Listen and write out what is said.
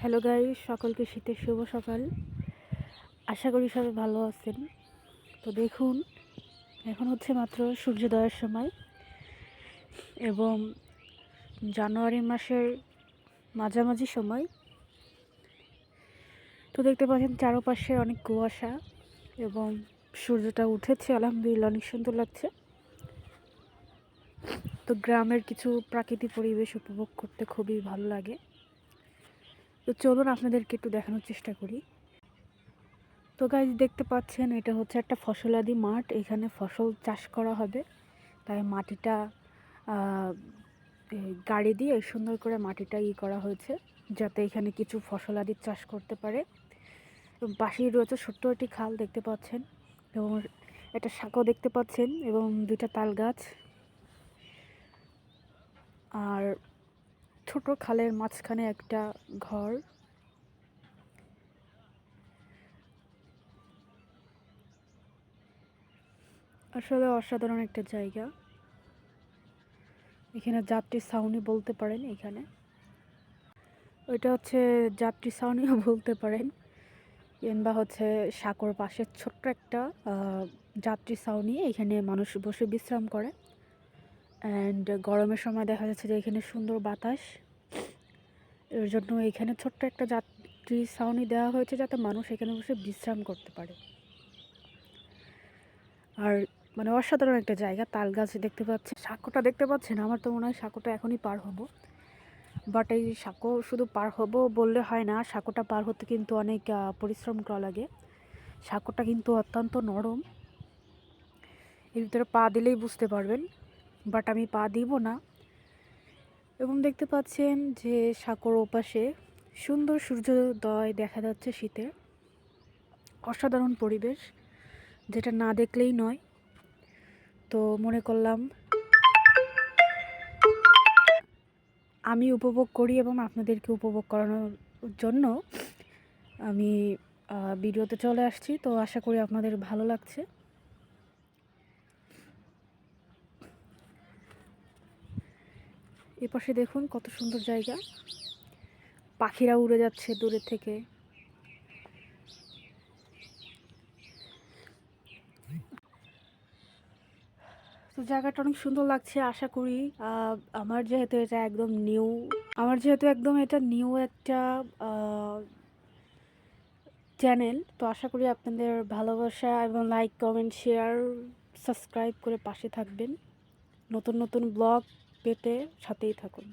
Hello guy সকলকে শীতের শুভ সকাল। আশা করি সবাই ভালো আছেন। তো দেখুন, এখন হচ্ছে মাত্র সূর্যোদয়ের সময় এবং জানুয়ারি মাসের মাঝামাঝি সময়। তো দেখতে পাচ্ছেন চারপাশে অনেক কুয়াশা এবং সূর্যটা উঠেছে, আলহামদুলিল্লাহ অনেক সুন্দর লাগছে। তো গ্রামের কিছু প্রাকৃতিক পরিবেশ উপভোগ করতে খুবই ভালো লাগে। তো চলুন আপনাদেরকে একটু দেখানোর চেষ্টা করি। তো গাছ দেখতে পাচ্ছেন এটা হচ্ছে একটা ফসলাদি মাঠ। এখানে ফসল চাষ করা হবে। তাই মাটিটা গাড়ি দিয়ে সুন্দর করে মাটিটা ই করা হয়েছে, যাতে এখানে কিছু ফসলাদি চাষ করতে পারে। পাশেই রয়েছে ছোট্ট একটি খাল দেখতে পাচ্ছেন এবং একটা শাঁখও দেখতে পাচ্ছেন এবং দুইটা তাল গাছ। আর ছোট খালের মাঝখানে একটা ঘর। আসলে অসাধারণ একটা জায়গা। এখানে যাত্রী ছাউনি বলতে পারেন এখানে। ওইটা হচ্ছে যাত্রী ছাউনিও বলতে পারেন। কিংবা হচ্ছে সাঁকোর পাশে ছোট্ট একটা যাত্রী ছাউনি। এখানে মানুষ বসে বিশ্রাম করে। অ্যান্ড গরমের সময় দেখা যাচ্ছে যে এখানে সুন্দর বাতাস। এর জন্য এখানে ছোট্ট একটা যাত্রী ছাউনি দেওয়া হয়েছে যাতে মানুষ এখানে বসে বিশ্রাম করতে পারে। আর মানে অসাধারণ একটা জায়গা তাল গাছ দেখতে পাচ্ছি। সাঁকোটা দেখতে পাচ্ছেন? আমার তো মনে হয় সাঁকোটা এখনই পার হব। বাট এই সাঁকো শুধু পার হব বললে হয় না, সাঁকোটা পার হতে কিন্তু অনেক পরিশ্রম করা লাগে। সাঁকোটা কিন্তু অত্যন্ত নরম। এর ভিতরে পা দিলেই বুঝতে পারবেন। বাট আমি পা দিব না। এবং দেখতে পাচ্ছেন যে সাঁকোর ওপাশে সুন্দর সূর্যোদয় দেখা যাচ্ছে শীতে। অসাধারণ পরিবেশ, যেটা না দেখলেই নয়। তো মনে করলাম আমি উপভোগ করি এবং আপনাদেরকে উপভোগ করানোর জন্য আমি ভিডিওতে চলে আসছি। তো আশা করি আপনাদের ভালো লাগছে। এপাশে দেখুন কত সুন্দর জায়গা। পাখিরা উড়ে যাচ্ছে দূরে থেকে। তো জায়গাটা অনেক সুন্দর লাগছে আশা করি। আমার যেহেতু এটা একদম নিউ আমার যেহেতু একদম এটা নিউ একটা চ্যানেল তো আশা করি আপনাদের ভালোবাসা এবং লাইক কমেন্ট শেয়ার সাবস্ক্রাইব করে পাশে থাকবেন। নতুন নতুন ব্লগ পেতে সাথেই থাকুন।